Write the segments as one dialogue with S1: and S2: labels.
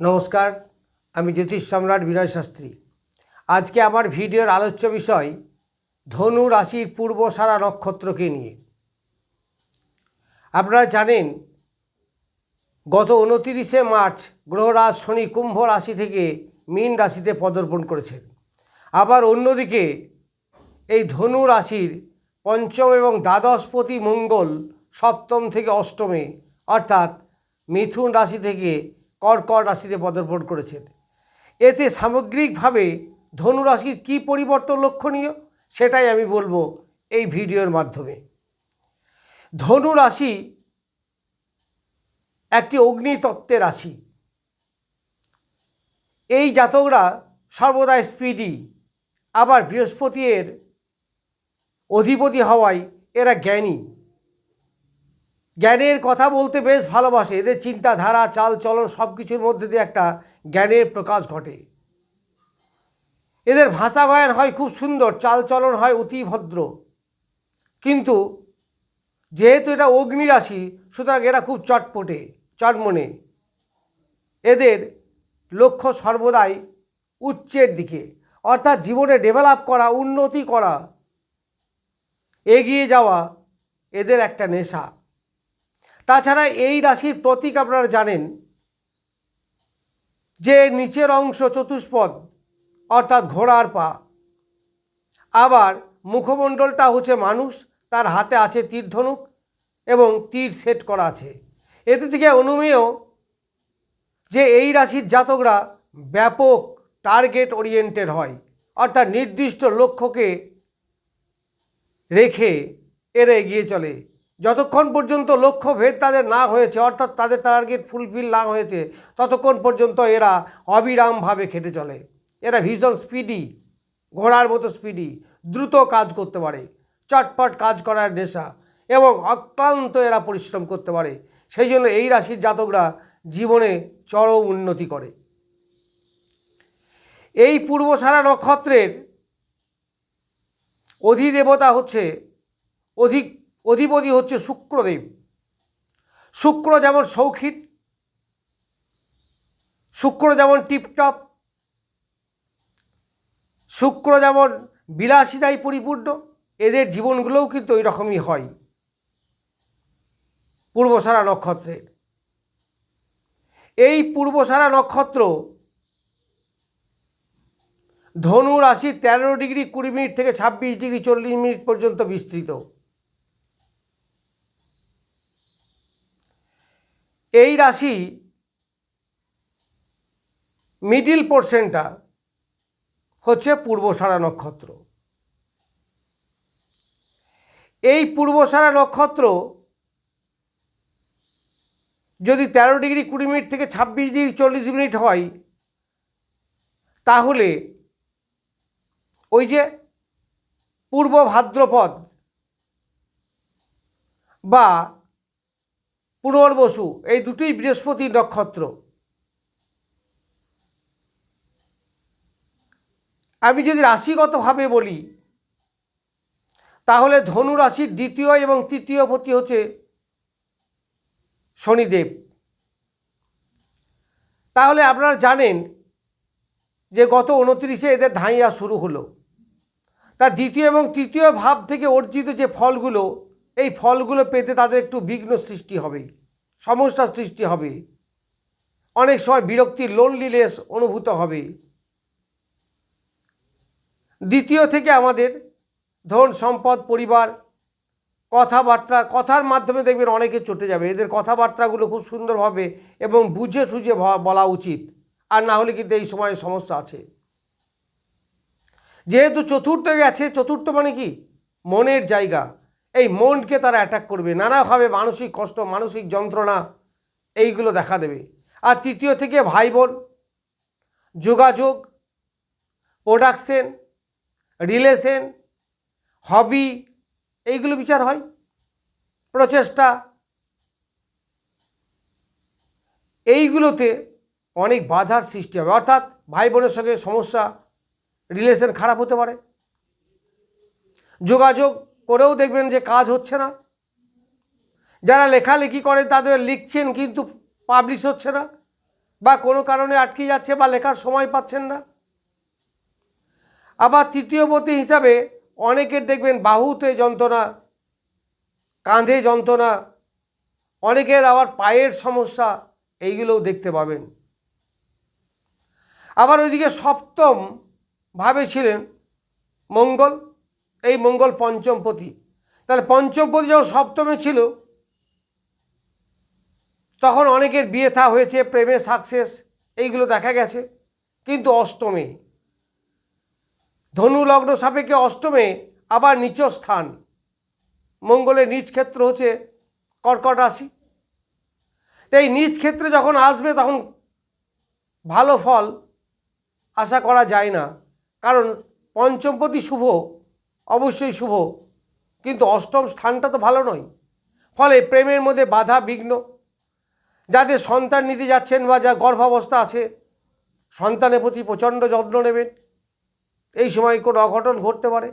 S1: নমস্কার, আমি জ্যোতিষ সম্রাট বিনয় শাস্ত্রী। আজকে আমার ভিডিওর আলোচ্য বিষয়, ধনু রাশির পূর্ব সারা নক্ষত্রকে নিয়ে। আপনারা জানেন, গত উনতিরিশে মার্চ গ্রহরাজ শনি কুম্ভ রাশি থেকে মীন রাশিতে পদর্পণ করেছেন। আবার অন্যদিকে, এই ধনু রাশির পঞ্চম এবং দ্বাদশপতি মঙ্গল সপ্তম থেকে অষ্টমে, অর্থাৎ মিথুন রাশি থেকে কর্কট রাশিতে পদার্পণ করেছেন। এতে সামগ্রিকভাবে ধনু রাশির কী পরিবর্তন লক্ষণীয় সেটাই আমি বলব এই ভিডিওর মাধ্যমে। ধনু রাশি একটি অগ্নিতত্ত্বের রাশি। এই জাতকরা সর্বদা স্পিডি, আবার বৃহস্পতি এর অধিপতি হওয়ায় এরা জ্ঞানী। জ্ঞানের কথা বলতে বেশ ভালোবাসে। এদের চিন্তাধারা চাল চলন সব কিছুর মধ্যে দিয়ে একটা জ্ঞানের প্রকাশ ঘটে। এদের ভাষা গায়ন হয় খুব সুন্দর চাল চলন হয় অতি ভদ্র। কিন্তু যেহেতু এটা অগ্নি রাশি, সুতরাং এরা খুব চটপটে, চটমনে। এদের লক্ষ্য সর্বদাই উচ্চের দিকে। অর্থাৎ জীবনে ডেভেলপ করা, উন্নতি করা, এগিয়ে যাওয়া এদের একটা নেশা। তাছাড়া এই রাশির প্রতীক আপনারা জানেন যে নিচের অংশ চতুষ্পদ, অর্থাৎ ঘোড়ার পা। আবার মুখমণ্ডলটা হচ্ছে মানুষ, তার হাতে আছে তীর ধনুক এবং তীর সেট করা আছে। এতে থেকে অনুমেয় যে এই রাশির জাতকরা ব্যাপক টার্গেট ওরিয়েন্টেড হয়, অর্থাৎ নির্দিষ্ট লক্ষ্যকে রেখে এরা এগিয়ে চলে। যতক্ষণ পর্যন্ত লক্ষ্য ভেদ তাদের না হয়েছে, অর্থাৎ তাদের টার্গেট ফুলফিল না হয়েছে, ততক্ষণ পর্যন্ত এরা অবিরামভাবে খেটে চলে। এরা ভীষণ স্পিডি ঘোড়ার মতো স্পিডি দ্রুত কাজ করতে পারে, চটপট কাজ করার নেশা এবং অক্লান্ত এরা পরিশ্রম করতে পারে। সেই জন্য এই রাশির জাতকরা জীবনে চরম উন্নতি করে। এই পূর্বসারা নক্ষত্রের অধিদেবতা হচ্ছে অধিক অধিপতি হচ্ছে শুক্রদেব। শুক্র যেমন শৌখিন শুক্র যেমন টিপটপ, শুক্র যেমন বিলাসিতায় পরিপূর্ণ, এদের জীবনগুলোও কিন্তু ওই রকমই হয়। পূর্বসারা নক্ষত্রের এই পূর্বসারা নক্ষত্র ধনু রাশি তেরো ডিগ্রি কুড়ি মিনিট থেকে ছাব্বিশ ডিগ্রি চল্লিশ মিনিট পর্যন্ত বিস্তৃত। এই রাশি মিডিল পোর্শনটা হচ্ছে পূর্বসারা নক্ষত্র। এই পূর্বসারা নক্ষত্র যদি তেরো ডিগ্রি কুড়ি মিনিট থেকে ছাব্বিশ ডিগ্রি চল্লিশ মিনিট হয়, তাহলে ওই যে পূর্ব ভাদ্রপদ বা পুনর্বসু, এই দুটোই বৃহস্পতি নক্ষত্র। আমি যদি রাশিগতভাবে বলি, তাহলে ধনু রাশির দ্বিতীয় এবং তৃতীয় পতি হচ্ছে শনিদেব। তাহলে আপনারা জানেন যে গত উনত্রিশে এদের ধাইয়া শুরু হলো। তার দ্বিতীয় এবং তৃতীয় ভাব থেকে অর্জিত যে ফলগুলো এই ফলগুলো পেতে তাদের একটু বিঘ্ন সৃষ্টি হবে, সমস্যা সৃষ্টি হবে। অনেক সময় বিরক্তির লোনলিনেস অনুভূত হবে। দ্বিতীয় থেকে আমাদের ধন, সম্পদ, পরিবার, কথাবার্তা, কথার মাধ্যমে দেখবেন অনেকে চটে যাবে। এদের কথাবার্তাগুলো খুব সুন্দরভাবে এবং বুঝে সুঝে বলা উচিত। আর না হলে কিন্তু এই সময় সমস্যা আছে। যেহেতু চতুর্থ গেছে, চতুর্থ মানে কি? মনের জায়গা। এই মনকে তারা অ্যাটাক করবে। নানাভাবে মানসিক কষ্ট, মানসিক যন্ত্রণা এইগুলো দেখা দেবে। আর তৃতীয় থেকে ভাই বোন, যোগাযোগ প্রোডাকশন রিলেশন হবি এইগুলো বিচার হয়। প্রচেষ্টা। এইগুলোতে অনেক বাধার সৃষ্টি হবে। অর্থাৎ ভাই বোনের সঙ্গে সমস্যা রিলেশন খারাপ হতে পারে। যোগাযোগ করেও দেখবেন যে কাজ হচ্ছে না। যারা লেখালেখি করে তাদের লিখছেন কিন্তু পাবলিশ হচ্ছে না বা কোনো কারণে আটকে যাচ্ছে বা লেখার সময় পাচ্ছেন না। আবার তৃতীয় পতি হিসাবে অনেকের দেখবেন বাহুতে যন্ত্রণা, কাঁধে যন্ত্রণা, অনেকের আবার পায়ের সমস্যা, এইগুলোও দেখতে পাবেন। আবার ওইদিকে সপ্তম ভাবে ছিলেন মঙ্গল। এই মঙ্গল পঞ্চমপতি। তাহলে পঞ্চমপতি যখন সপ্তমে ছিল, তখন অনেকের বিয়ে থা হয়েছে, প্রেমে সাকসেস, এইগুলো দেখা গেছে। কিন্তু অষ্টমে ধনু লগ্ন সাপেক্ষে অষ্টমে আবার নিচ স্থান। মঙ্গলের নিজ ক্ষেত্র হচ্ছে কর্কট রাশি। এই নিজ ক্ষেত্রে যখন আসবে, তখন ভালো ফল আশা করা যায় না। কারণ পঞ্চমপতি শুভ অবশ্যই শুভ। কিন্তু অষ্টম স্থানটা তো ভালো নয়। ফলে প্রেমের মধ্যে বাধা বিঘ্ন। যাদের সন্তান নিতে যাচ্ছেন বা যা গর্ভাবস্থা আছে, সন্তানের প্রতি প্রচণ্ড যত্ন নেবেন। এই সময় কোনো অঘটন ঘটতে পারে।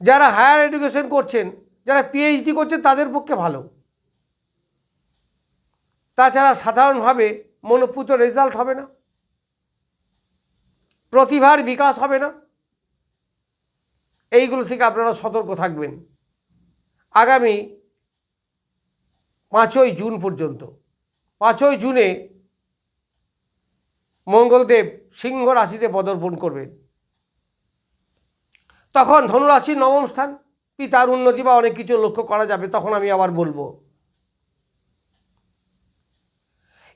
S1: যারা হায়ার এডুকেশন করছেন, যারা পিএইচডি করছেন, তাদের পক্ষে ভালো। তাছাড়া সাধারণভাবে মনোপুত রেজাল্ট হবে না। প্রতিভার বিকাশ হবে না। এইগুলো থেকে আপনারা সতর্ক থাকবেন। আগামী পাঁচই জুন পর্যন্ত, পাঁচই জুনে মঙ্গলদেব সিংহ রাশিতে পদর্পণ করবেন। তখন ধনুরাশির নবম স্থান, পিতার উন্নতি বা অনেক কিছু লক্ষ্য করা যাবে, তখন আমি আবার বলব।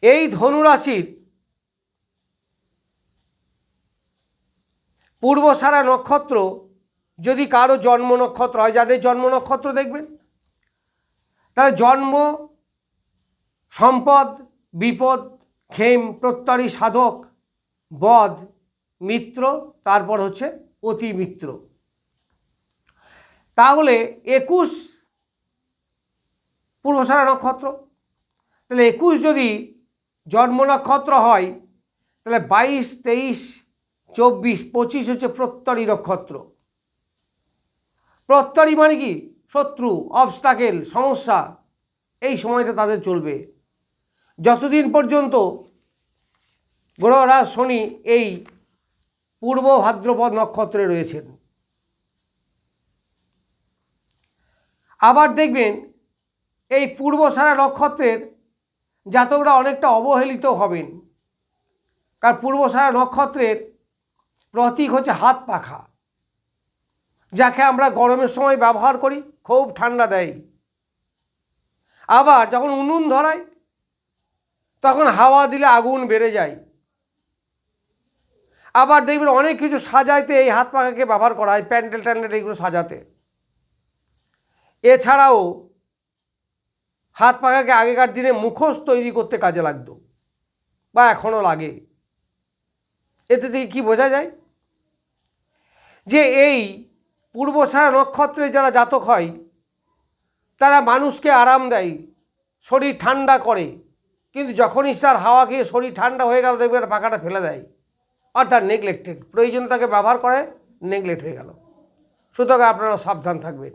S1: এই ধনুরাশির পূর্বসারা নক্ষত্র যদি কারও জন্ম নক্ষত্র হয়, যাদের জন্ম নক্ষত্র দেখবেন, তাহলে জন্ম, সম্পদ, বিপদ খেম প্রত্যরী সাধক, বধ, মিত্র, তারপর হচ্ছে অতি মিত্র। তাহলে একুশ পূর্বসারা নক্ষত্র, তাহলে একুশ যদি জন্ম নক্ষত্র হয়, তাহলে বাইশ, তেইশ, চব্বিশ, পঁচিশ হচ্ছে প্রত্যরী নক্ষত্র। প্রত্যরী মানে কি? শত্রু অবস্টাকেল সমস্যা। এই সময়টা তাদের চলবে। যতদিন পর্যন্ত গ্রহরাজ শনি এই পূর্ব ভাদ্রপদ নক্ষত্রে রয়েছেন, আবার দেখবেন এই পূর্বসারা নক্ষত্রের জাতকরা অনেকটা অবহেলিত হবেন। কারণ পূর্বসারা নক্ষত্রের প্রতীক হচ্ছে হাত পাখা। যাকে আমরা গরমের সময় ব্যবহার করি, খুব ঠান্ডা দেয়। আবার যখন উনুন ধরায়, তখন হাওয়া দিলে আগুন বেড়ে যায়। আবার দেখবেন অনেক কিছু সাজাইতে এই হাত পাখাকে ব্যবহার করা হয়, প্যান্ডেল ট্যান্ডেল এইগুলো সাজাতে। এছাড়াও হাত পাখাকে আগেকার দিনে মুখোশ তৈরি করতে কাজে লাগতো, বা এখনও লাগে। এতে থেকে কি বোঝা যায়? যে এই পূর্বসারা নক্ষত্রে যারা জাতক হয়, তারা মানুষকে আরাম দেয়, শরীর ঠান্ডা করে। কিন্তু যখনই স্যার হাওয়া খেয়ে শরীর ঠান্ডা হয়ে গেল, দেখবে পাখাটা ফেলে দেয়। অর্থাৎ নেগলেক্টেড প্রয়োজন তাকে ব্যবহার করে নেগলেক্ট হয়ে গেল। সুতরাং আপনারা সাবধান থাকবেন।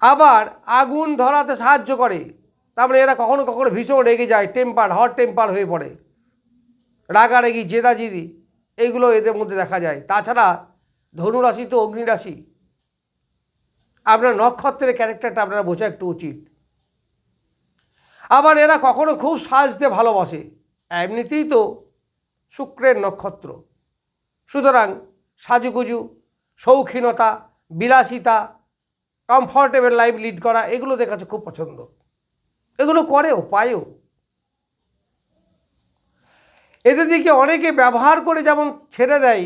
S1: আবার আগুন ধরাতে সাহায্য করে। তারপরে এরা কখনো কখনো ভীষণ রেগে যায় টেম্পার হট টেম্পার হয়ে পড়ে। রাগারেগি, জেদাজিদি, এইগুলো এদের মধ্যে দেখা যায়। তাছাড়া ধনুরাশি তো অগ্নিরাশি আপনার নক্ষত্রের ক্যারেক্টারটা আপনারা বোঝা একটু উচিত। আবার এরা কখনো খুব সাজতে ভালোবাসে। এমনিতেই তো শুক্রের নক্ষত্র। সুতরাং সাজুগুজু, শৌখিনতা, বিলাসিতা কমফর্টেবল লাইফ লিড করা এগুলো দেখাচ্ছে খুব পছন্দ। এগুলো করেও পায়ও। এদের দিকে অনেকে ব্যবহার করে যেমন ছেড়ে দেয়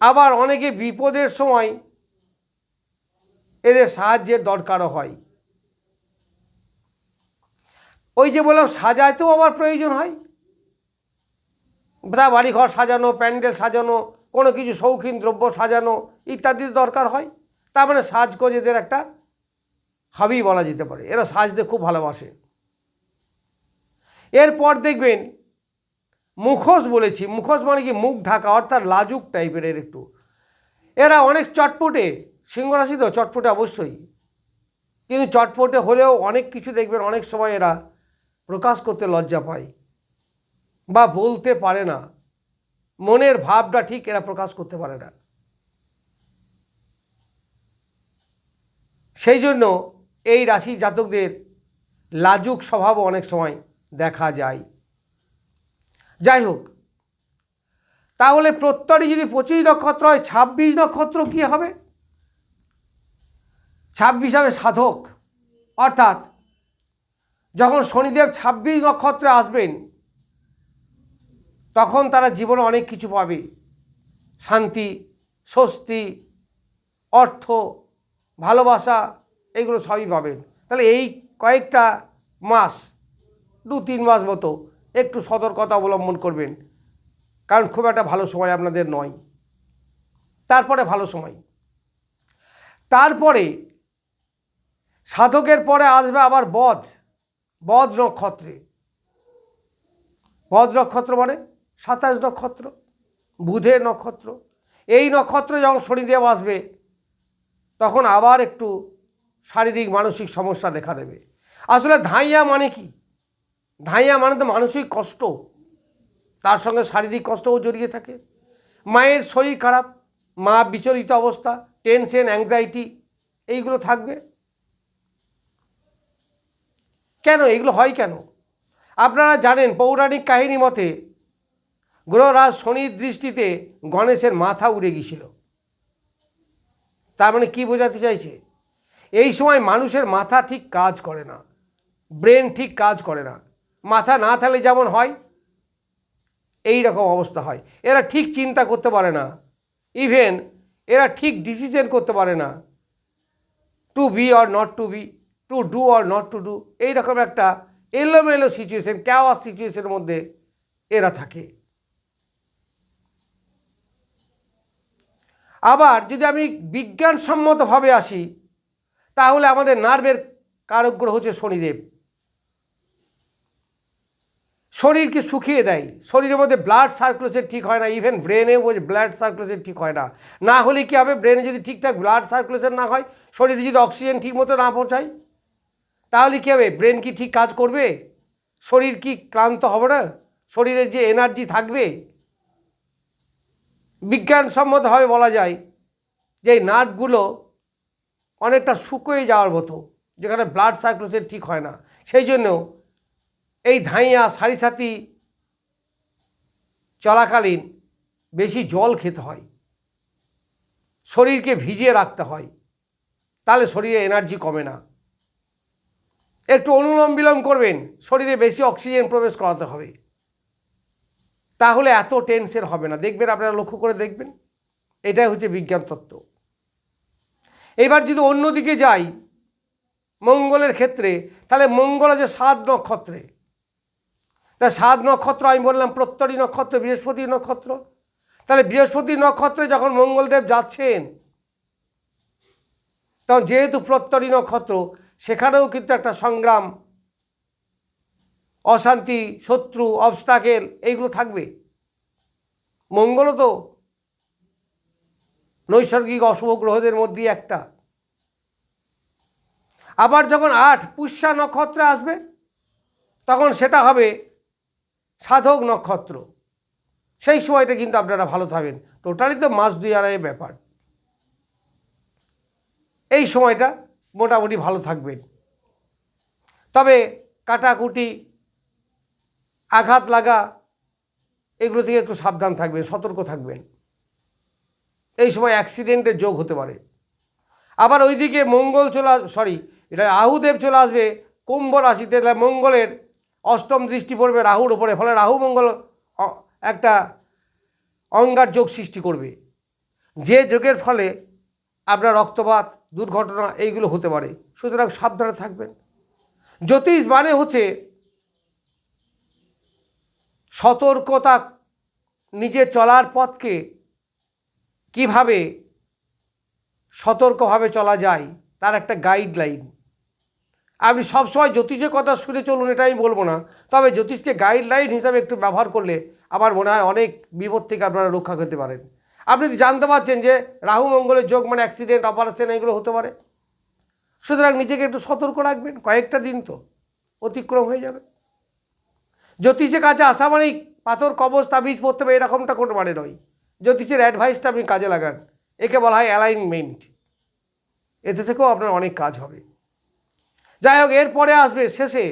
S1: আবার অনেকে বিপদের সময় এদের সাহায্যের দরকারও হয়। ওই যে বললাম, সাজাতেও আবার প্রয়োজন হয়। তা বাড়িঘর সাজানো, প্যান্ডেল সাজানো, কোনো কিছু শৌখিন দ্রব্য সাজানো ইত্যাদির দরকার হয়। তার মানে সাজগোজ এদের একটা হাবি বলা যেতে পারে। এরা সাজতে খুব ভালোবাসে। এরপর দেখবেন মুখোশ বলেছি, মুখোশ মানে কি মুখ ঢাকা, অর্থাৎ লাজুক টাইপের এর একটু। এরা অনেক চটপটে, সিংহরাশি তো, চটপটে অবশ্যই। কিন্তু চটপটে হলেও অনেক কিছু দেখবেন, অনেক সময় এরা প্রকাশ করতে লজ্জা পায় বা বলতে পারে না। মনের ভাবটা ঠিক এরা প্রকাশ করতে পারে না। সেই জন্য এই রাশি জাতকদের লাজুক স্বভাবও অনেক সময় দেখা যায়। যাই হোক, তাহলে প্রত্যরই যদি পঁচিশ নক্ষত্র হয়, ছাব্বিশ নক্ষত্র কি হবে? ছাব্বিশ হবে সাধক। অর্থাৎ যখন শনিদেব ছাব্বিশ নক্ষত্রে আসবেন, তখন তারা জীবনে অনেক কিছু পাবে। শান্তি, স্বস্তি, অর্থ, ভালোবাসা, এগুলো সবই পাবেন। তাহলে এই কয়েকটা মাস দু তিন মাস মতো একটু সতর্কতা অবলম্বন করবেন। কারণ খুব একটা ভালো সময় আপনাদের নয়। তারপরে ভালো সময়। তারপরে সাধকের পরে আসবে আবার বধ। বধ নক্ষত্রে। বধ নক্ষত্র মানে সাতাশ নক্ষত্র বুধের নক্ষত্র। এই নক্ষত্রে যখন শনিদেব আসবে, তখন আবার একটু শারীরিক মানসিক সমস্যা দেখা দেবে। আসলে ধাইয়া মানে কি? ধাইয়া মানে তো মানসিক কষ্ট। তার সঙ্গে শারীরিক কষ্টও জড়িয়ে থাকে। মায়ের শরীর খারাপ, মা বিচলিত অবস্থা টেনশন অ্যাংজাইটি এইগুলো থাকবে। কেন? এগুলো হয় কেন? আপনারা জানেন পৌরাণিক কাহিনী মতে গ্রহরাজ শনির দৃষ্টিতে গণেশের মাথা উড়ে গিয়েছিল। তার মানে কী বোঝাতে চাইছে? এই সময় মানুষের মাথা ঠিক কাজ করে না। ব্রেন ঠিক কাজ করে না। মাথা না থাকলে যেমন হয়, এই রকম অবস্থা হয়। এরা ঠিক চিন্তা করতে পারে না। ইভেন এরা ঠিক ডিসিশন করতে পারে না। To be or not to be to do or not to do এইরকম একটা এলোমেলো সিচুয়েশন ক্যাওয়ার সিচুয়েশনের মধ্যে এরা থাকে। আবার যদি আমি বিজ্ঞানসম্মতভাবে আসি, তাহলে আমাদের নার্ভের কারক গ্রহ হচ্ছে শনিদেব। শরীরকে শুকিয়ে দেয়। শরীরের মধ্যে ব্লাড সার্কুলেশন ঠিক হয় না ইভেন ব্রেনেও ব্লাড সার্কুলেশন ঠিক হয় না। না হলে কী হবে? ব্রেনে যদি ঠিকঠাক ব্লাড সার্কুলেশন না হয়, শরীরে যদি অক্সিজেন ঠিক মতো না পৌঁছায়, তাহলে কী হবে? ব্রেন কি ঠিক কাজ করবে? শরীর কি ক্লান্ত হবে না? শরীরের যে এনার্জি থাকবে বিজ্ঞানসম্মতভাবে বলা যায় যে এই নার্ভগুলো অনেকটা শুকিয়ে যাওয়ার মতো, যেখানে ব্লাড সার্কুলেশন ঠিক হয় না। সেই জন্য এই ধাইয়া সারি সাথী চলাকালীন বেশি জল খেতে হয়। শরীরকে ভিজিয়ে রাখতে হয়। তাহলে শরীরে এনার্জি কমে না। একটু অনুলোম বিলোম করবেন, শরীরে বেশি অক্সিজেন প্রবেশ করাতে হবে। তাহলে এত টেনশন হবে না। দেখবেন আপনারা লক্ষ্য করে দেখবেন। এটাই হচ্ছে বিজ্ঞান তত্ত্ব। এবার যদি অন্যদিকে যাই, মঙ্গলের ক্ষেত্রে, তাহলে মঙ্গল আছে সাত নক্ষত্রে। তা সাত নক্ষত্র, আমি বললাম প্রত্যরী নক্ষত্র, বৃহস্পতি নক্ষত্র। তাহলে বৃহস্পতি নক্ষত্রে যখন মঙ্গলদেব যাচ্ছেন, তখন যেহেতু প্রত্যরী নক্ষত্র, সেখানেও কিন্তু একটা সংগ্রাম, অশান্তি, শত্রু অবস্টাকেল এইগুলো থাকবে। মঙ্গলও তো নৈসর্গিক অশুভ গ্রহদের মধ্যে একটা। আবার যখন আট পুষ্যা নক্ষত্রে আসবে, তখন সেটা হবে সাধক নক্ষত্র। সেই সময়টা কিন্তু আপনারা ভালো থাকবেন। টোটালি তো মাস দুই আড়াই ব্যাপার। এই সময়টা মোটামুটি ভালো থাকবেন। তবে কাটাকুটি, আঘাত লাগা, এগুলো থেকে একটু সাবধান থাকবেন, সতর্ক থাকবেন। এই সময় অ্যাক্সিডেন্টের যোগ হতে পারে। আবার ওইদিকে মঙ্গল চলে সরি এটা আহুদেব চলে আসবে, কুম্ভ রাশিতে, তাহলে মঙ্গলের অষ্টম দৃষ্টি পড়বে রাহুর উপরে, ফলে রাহু মঙ্গল একটা অঙ্গার যোগ সৃষ্টি করবে। যে যোগের ফলে আপনার রক্তপাত, দুর্ঘটনা এইগুলো হতে পারে। সুতরাং সাবধানে থাকবেন। জ্যোতিষ মানে হচ্ছে সতর্কতা নিজে চলার পথকে কীভাবে সতর্কভাবে চলা যায়, তার একটা গাইডলাইন আপনি সবসময় জ্যোতিষের কথা শুনে চলুন, এটা আমি বলব না। তবে জ্যোতিষকে গাইডলাইন হিসাবে একটু ব্যবহার করলে আমার মনে হয় অনেক বিপদ থেকে আপনারা রক্ষা করতে পারেন। আপনি তো জানতে পারছেন যে রাহু, মঙ্গলের যোগ মানে অ্যাক্সিডেন্ট অপারেশন এগুলো হতে পারে। সুতরাং নিজেকে একটু সতর্ক রাখবেন, কয়েকটা দিন তো অতিক্রম হয়ে যাবে। জ্যোতিষের কাছে আসা মানেই পাথর কবচ তাবিজ পড়তে হবে, এরকমটা কোনো মানে নয়। জ্যোতিষের অ্যাডভাইসটা আপনি কাজে লাগান। একে বলা হয় অ্যালাইনমেন্ট এতে থেকেও আপনার অনেক কাজ হবে। যাই হোক, এরপরে আসবে, শেষে।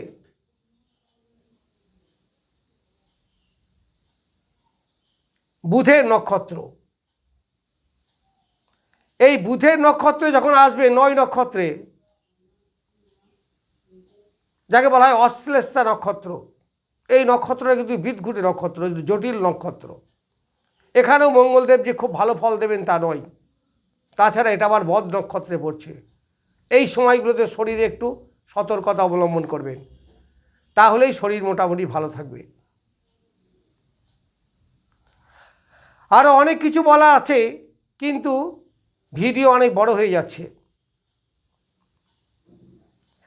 S1: বুধের নক্ষত্র। এই বুধের নক্ষত্রে যখন আসবে, নয় নক্ষত্রে, যাকে বলা হয় অশ্লেষা নক্ষত্র। এই নক্ষত্রটা কিন্তু বিদঘুটে নক্ষত্র জটিল নক্ষত্র। এখানেও মঙ্গলদেব যে খুব ভালো ফল দেবেন তা নয়। তাছাড়া এটা আবার বদ নক্ষত্রে পড়ছে। এই সময়গুলোতে শরীরে একটু সতর্কতা অবলম্বন করবেন তাহলেই শরীর মোটামুটি ভালো থাকবে। আরও অনেক কিছু বলা আছে, কিন্তু ভিডিও অনেক বড় হয়ে যাচ্ছে।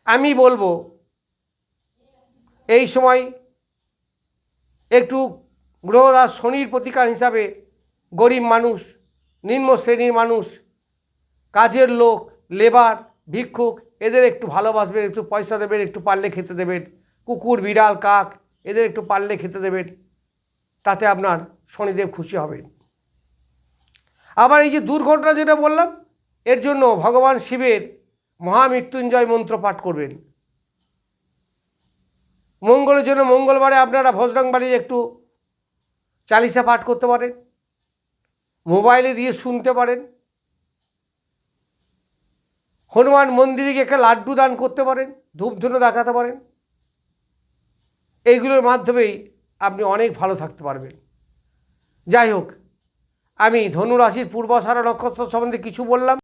S1: আমি বলব, এই সময় একটু গ্রহরাজ শনির প্রতিকার হিসাবে গরিব মানুষ, নিম্ন শ্রেণির মানুষ, কাজের লোক, লেবার, ভিক্ষুক এদের একটু ভালোবাসবেন, একটু পয়সা দেবেন, একটু পারলে খেতে দেবেন। কুকুর, বিড়াল, কাক, এদের একটু পারলে খেতে দেবেন। তাতে আপনার শনিদেব খুশি হবেন। আবার এই যে দুর্ঘটনা যেটা বললাম, এর জন্য ভগবান শিবের মহামৃত্যুঞ্জয় মন্ত্র পাঠ করবেন। মঙ্গলের জন্য মঙ্গলবারে আপনারা ভজরংবাড়ির একটু চালিসা পাঠ করতে পারেন। মোবাইলে দিয়ে শুনতে পারেন। হনুমান মন্দিরে গিয়ে একটা লাড্ডু দান করতে পারেন, ধূপধুনো দেখাতে পারেন। এইগুলোর মাধ্যমেই আপনি অনেক ভালো থাকতে পারবেন। যাই হোক, আমি ধনুরাশির পূর্বাষাঢ়া নক্ষত্র সম্বন্ধে কিছু বললাম।